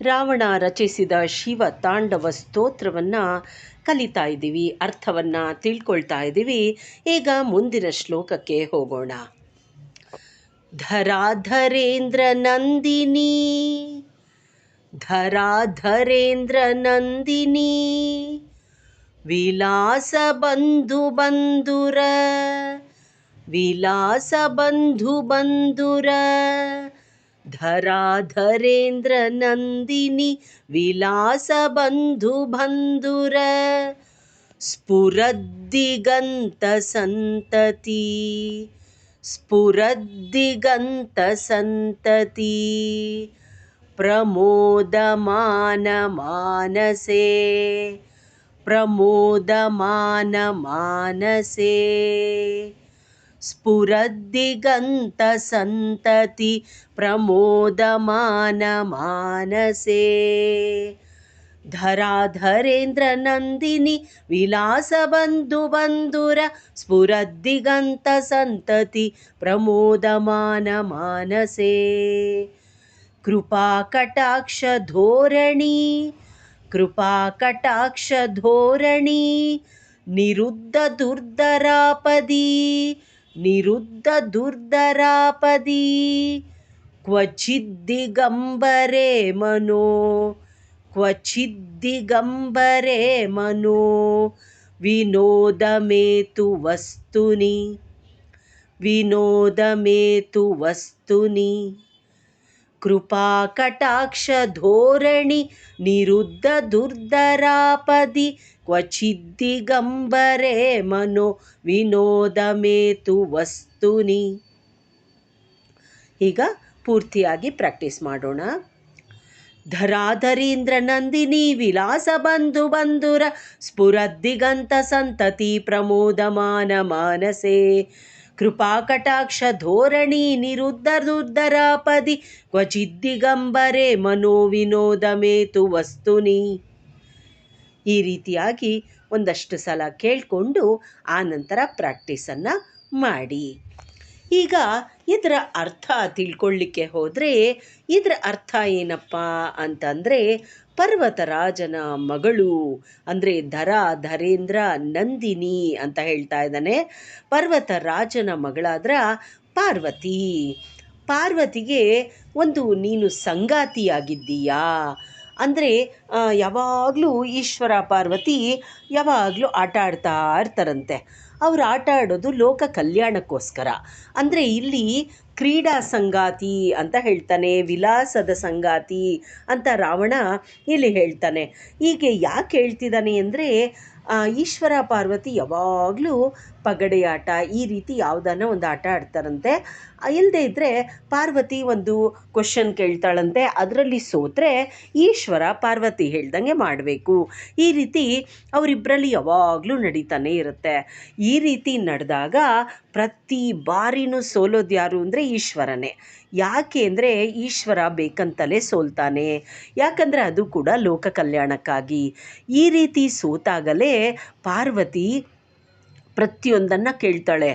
ರಾವಣ ರಚಿಸಿದ ಶಿವ ತಾಂಡವ ಸ್ತೋತ್ರವನ್ನು ಕಲಿತಾ ಇದ್ದೀವಿ, ಅರ್ಥವನ್ನು ತಿಳ್ಕೊಳ್ತಾ ಇದ್ದೀವಿ. ಈಗ ಮುಂದಿನ ಶ್ಲೋಕಕ್ಕೆ ಹೋಗೋಣ. ಧರಾಧರೇಂದ್ರ ನಂದಿನಿ ಧರಾಧರೇಂದ್ರ ನಂದಿನಿ, ವಿಲಾಸ ಬಂಧು ಬಂಧುರ, ವಿಲಾಸ ಬಂಧು ಬಂಧುರ धराधरेन्द्रनन्दिनिविलासबन्धुबन्धुर स्फुरद्दिगन्तसन्तति स्फुरद्दिगन्त सन्तति प्रमोदमानमानसे प्रमोदमानमानसे। स्फुरद्दिगन्तसन्तति प्रमोदमानमानसे। धराधरेन्द्रनन्दिनि विलासबन्धुबन्धुर स्फुरद्दिगन्तसन्तति प्रमोदमानमानसे। कृपाकटाक्षधोरणी कृपाकटाक्षधोरणी निरुद्धदुर्धरापदी निरुद्धदुर्धरापदी क्वचिद्दिगम्बरे मनो। क्वचिद्दिगम्बरे मनो। विनोदमेतु वस्तुनि। विनोदमेतु वस्तुनि। ಕೃಪಾ ಕಟಾಕ್ಷ ಧೋರಣಿ, ನಿರುದ್ಧ ದುರ್ಧರಾಪದಿ ಕ್ವಚಿದ್ದಿ ಗಂಬರೆ ಮನೋ ಮನೋ ವಿನೋದಮೇತು ವಸ್ತುನಿ. ಮನೋ ಈಗ ಪೂರ್ತಿಯಾಗಿ ಪ್ರಾಕ್ಟೀಸ್ ಮಾಡೋಣ. ಧರಾಧರೀಂದ್ರ ನಂದಿನಿ, ವಿಲಾಸ ಬಂಧು ಬಂಧುರ, ಸ್ಫುರದ್ದಿಗಂತ ಸಂತತಿ ಪ್ರಮೋದಮಾನ ಮಾನಸೆ. ಕೃಪಾ ಕಟಾಕ್ಷ ಧೋರಣಿ ನಿರುದ್ಧ ದುರ್ಧರಾಪದಿ ಕ್ವಚಿದ್ದಿಗಂಬರೆ ಮನೋ ವಿನೋದಮೇತು ವಸ್ತುನಿ. ಈ ರೀತಿಯಾಗಿ ಒಂದಷ್ಟು ಸಲ ಕೇಳಿಕೊಂಡು ಆ ನಂತರ ಪ್ರಾಕ್ಟೀಸನ್ನು ಮಾಡಿ. ಈಗ ಇದರ ಅರ್ಥ ತಿಳ್ಕೊಳ್ಳಿಕ್ಕೆ ಹೋದರೆ ಇದರ ಅರ್ಥ ಏನಪ್ಪ ಅಂತಂದರೆ ಪರ್ವತರಾಜನ ಮಗಳು ಅಂದರೆ ಧರ ಧರೇಂದ್ರ ನಂದಿನಿ ಅಂತ ಹೇಳ್ತಾ ಇದ್ದಾನೆ. ಪರ್ವತರಾಜನ ಮಗಳಾದ್ರ ಪಾರ್ವತಿ. ಪಾರ್ವತಿಗೆ ಒಂದು ನೀನು ಸಂಗಾತಿಯಾಗಿದ್ದೀಯಾ? ಅಂದರೆ ಯಾವಾಗಲೂ ಈಶ್ವರ ಪಾರ್ವತಿ ಯಾವಾಗಲೂ ಆಟ ಆಡ್ತಾ ಇರ್ತಾರಂತೆ. ಅವ್ರು ಆಟ ಆಡೋದು ಲೋಕ ಕಲ್ಯಾಣಕ್ಕೋಸ್ಕರ. ಅಂದರೆ ಇಲ್ಲಿ ಕ್ರೀಡಾ ಸಂಗಾತಿ ಅಂತ ಹೇಳ್ತಾನೆ, ವಿಲಾಸದ ಸಂಗಾತಿ ಅಂತ ರಾವಣ ಇಲ್ಲಿ ಹೇಳ್ತಾನೆ. ಹೀಗೆ ಯಾಕೆ ಹೇಳ್ತಿದ್ದಾನೆ ಅಂದರೆ ಈಶ್ವರ ಪಾರ್ವತಿ ಯಾವಾಗಲೂ ಪಗಡೆ ಆಟ ಈ ರೀತಿ ಯಾವುದನ್ನ ಒಂದು ಆಟ ಆಡ್ತಾರಂತೆ. ಇಲ್ಲದೆ ಇದ್ದರೆ ಪಾರ್ವತಿ ಒಂದು ಕ್ವಶನ್ ಕೇಳ್ತಾಳಂತೆ. ಅದರಲ್ಲಿ ಸೋತ್ರೆ ಈಶ್ವರ ಪಾರ್ವತಿ ಹೇಳ್ದಂಗೆ ಮಾಡಬೇಕು. ಈ ರೀತಿ ಅವರಿಬ್ಬರಲ್ಲಿ ಯಾವಾಗಲೂ ನಡೀತಾನೆ ಇರುತ್ತೆ. ಈ ರೀತಿ ನಡೆದಾಗ ಪ್ರತಿ ಬಾರಿನೂ ಸೋಲೋದು ಯಾರು ಅಂದರೆ ಈಶ್ವರನೇ. ಯಾಕೆ ಅಂದರೆ ಈಶ್ವರ ಬೇಕಂತಲೇ ಸೋಲ್ತಾನೆ. ಯಾಕಂದರೆ ಅದು ಕೂಡ ಲೋಕ ಕಲ್ಯಾಣಕ್ಕಾಗಿ. ಈ ರೀತಿ ಸೋತಾಗಲೇ ಪಾರ್ವತಿ ಪ್ರತಿಯೊಂದನ್ನು ಕೇಳ್ತಾಳೆ.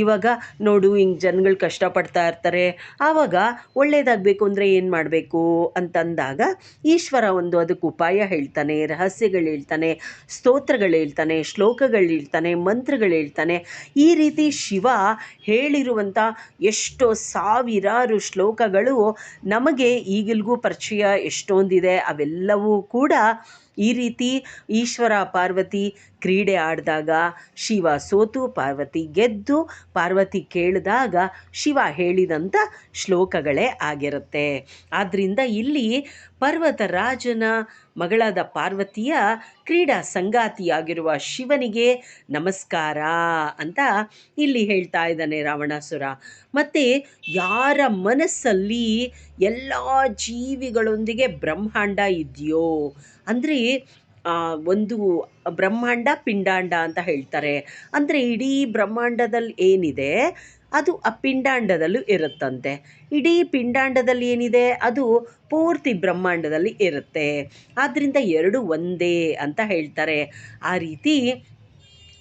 ಇವಾಗ ನೋಡು, ಹಿಂಗೆ ಜನಗಳು ಕಷ್ಟಪಡ್ತಾ ಇರ್ತಾರೆ. ಆವಾಗ ಒಳ್ಳೇದಾಗಬೇಕು ಅಂದರೆ ಏನು ಮಾಡಬೇಕು ಅಂತಂದಾಗ ಈಶ್ವರ ಒಂದು ಅದಕ್ಕೆ ಉಪಾಯ ಹೇಳ್ತಾನೆ, ರಹಸ್ಯಗಳು ಹೇಳ್ತಾನೆ, ಸ್ತೋತ್ರಗಳು ಹೇಳ್ತಾನೆ, ಶ್ಲೋಕಗಳು ಹೇಳ್ತಾನೆ, ಮಂತ್ರಗಳು ಹೇಳ್ತಾನೆ. ಈ ರೀತಿ ಶಿವ ಹೇಳಿರುವಂಥ ಎಷ್ಟೋ ಸಾವಿರಾರು ಶ್ಲೋಕಗಳು ನಮಗೆ ಈಗಲಿಗೂ ಪರಿಚಯ ಎಷ್ಟೊಂದಿದೆ ಅವೆಲ್ಲವೂ ಕೂಡ ಈ ರೀತಿ ಈಶ್ವರ ಪಾರ್ವತಿ ಕ್ರೀಡೆ ಆಡಿದಾಗ ಶಿವ ಸೋತು, ಪಾರ್ವತಿ ಗೆದ್ದು, ಪಾರ್ವತಿ ಕೇಳಿದಾಗ ಶಿವ ಹೇಳಿದಂಥ ಶ್ಲೋಕಗಳೇ ಆಗಿರುತ್ತೆ. ಆದ್ದರಿಂದ ಇಲ್ಲಿ ಪರ್ವತರಾಜನ ಮಗಳಾದ ಪಾರ್ವತಿಯ ಕ್ರೀಡಾ ಸಂಗಾತಿಯಾಗಿರುವ ಶಿವನಿಗೆ ನಮಸ್ಕಾರ ಅಂತ ಇಲ್ಲಿ ಹೇಳ್ತಾ ಇದ್ದಾನೆ ರಾವಣಾಸುರ. ಮತ್ತು ಯಾರ ಮನಸ್ಸಲ್ಲಿ ಎಲ್ಲ ಜೀವಿಗಳೊಂದಿಗೆ ಬ್ರಹ್ಮಾಂಡ ಇದೆಯೋ? ಅಂದರೆ ಒಂದು ಬ್ರಹ್ಮಾಂಡ ಪಿಂಡಾಂಡ ಅಂತ ಹೇಳ್ತಾರೆ. ಅಂದರೆ ಇಡೀ ಬ್ರಹ್ಮಾಂಡದಲ್ಲಿ ಏನಿದೆ? ಅದು ಆ ಪಿಂಡಾಂಡದಲ್ಲೂ ಇರುತ್ತಂತೆ. ಇಡೀ ಪಿಂಡಾಂಡದಲ್ಲಿ ಏನಿದೆ? ಅದು ಪೂರ್ತಿ ಬ್ರಹ್ಮಾಂಡದಲ್ಲಿ ಇರುತ್ತೆ. ಆದ್ದರಿಂದ ಎರಡು ಒಂದೇ ಅಂತ ಹೇಳ್ತಾರೆ. ಆ ರೀತಿ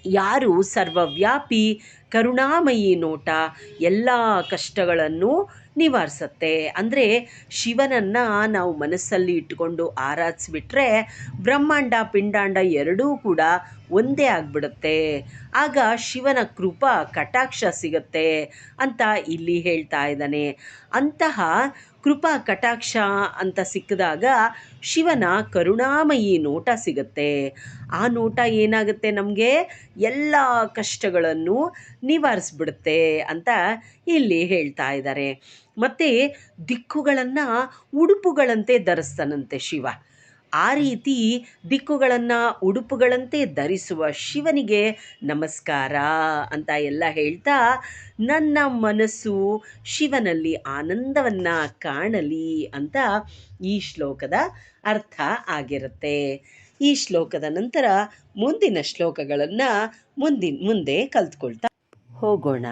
ಯಾರು ಸರ್ವವ್ಯಾಪಿ ಕರುಣಾಮಯಿ ನೋಟ, ಎಲ್ಲ ಕಷ್ಟಗಳನ್ನು ನಿವಾರಿಸತ್ತೆ. ಅಂದರೆ ಶಿವನನ್ನು ನಾವು ಮನಸ್ಸಲ್ಲಿ ಇಟ್ಟುಕೊಂಡು ಆರಾಧಿಸ್ಬಿಟ್ರೆ ಬ್ರಹ್ಮಾಂಡ, ಪಿಂಡಾಂಡ ಎರಡೂ ಕೂಡ ಒಂದೇ ಆಗಿಬಿಡುತ್ತೆ. ಆಗ ಶಿವನ ಕೃಪಾ, ಕಟಾಕ್ಷ ಸಿಗುತ್ತೆ ಅಂತ ಇಲ್ಲಿ ಹೇಳ್ತಾ ಇದ್ದಾನೆ. ಅಂತಹ ಕೃಪಾ ಕಟಾಕ್ಷ ಅಂತ ಸಿಕ್ಕಿದಾಗ ಶಿವನ ಕರುಣಾಮಯಿ ನೋಟ ಸಿಗುತ್ತೆ. ಆ ನೋಟ ಏನಾಗುತ್ತೆ ನಮಗೆ? ಎಲ್ಲ ಕಷ್ಟಗಳನ್ನು ನಿವಾರಿಸ್ಬಿಡುತ್ತೆ ಅಂತ ಇಲ್ಲಿ ಹೇಳ್ತಾ ಇದ್ದಾರೆ. ಮತ್ತು ದಿಕ್ಕುಗಳನ್ನು ಉಡುಪುಗಳಂತೆ ಧರಿಸ್ತಾನಂತೆ ಶಿವ. ಆ ರೀತಿ ದಿಕ್ಕುಗಳನ್ನು, ಉಡುಪುಗಳಂತೆ ಧರಿಸುವ ಶಿವನಿಗೆ ನಮಸ್ಕಾರ ಅಂತ ಎಲ್ಲ ಹೇಳ್ತಾ, ನನ್ನ ಮನಸ್ಸು ಶಿವನಲ್ಲಿ ಆನಂದವನ್ನು ಕಾಣಲಿ ಅಂತ ಈ ಶ್ಲೋಕದ ಅರ್ಥ ಆಗಿರುತ್ತೆ. ಈ ಶ್ಲೋಕದ ನಂತರ ಮುಂದಿನ ಶ್ಲೋಕಗಳನ್ನು ಮುಂದಿನ, ಮುಂದೆ ಕಲ್ತ್ಕೊಳ್ತಾ ಹೋಗೋಣ.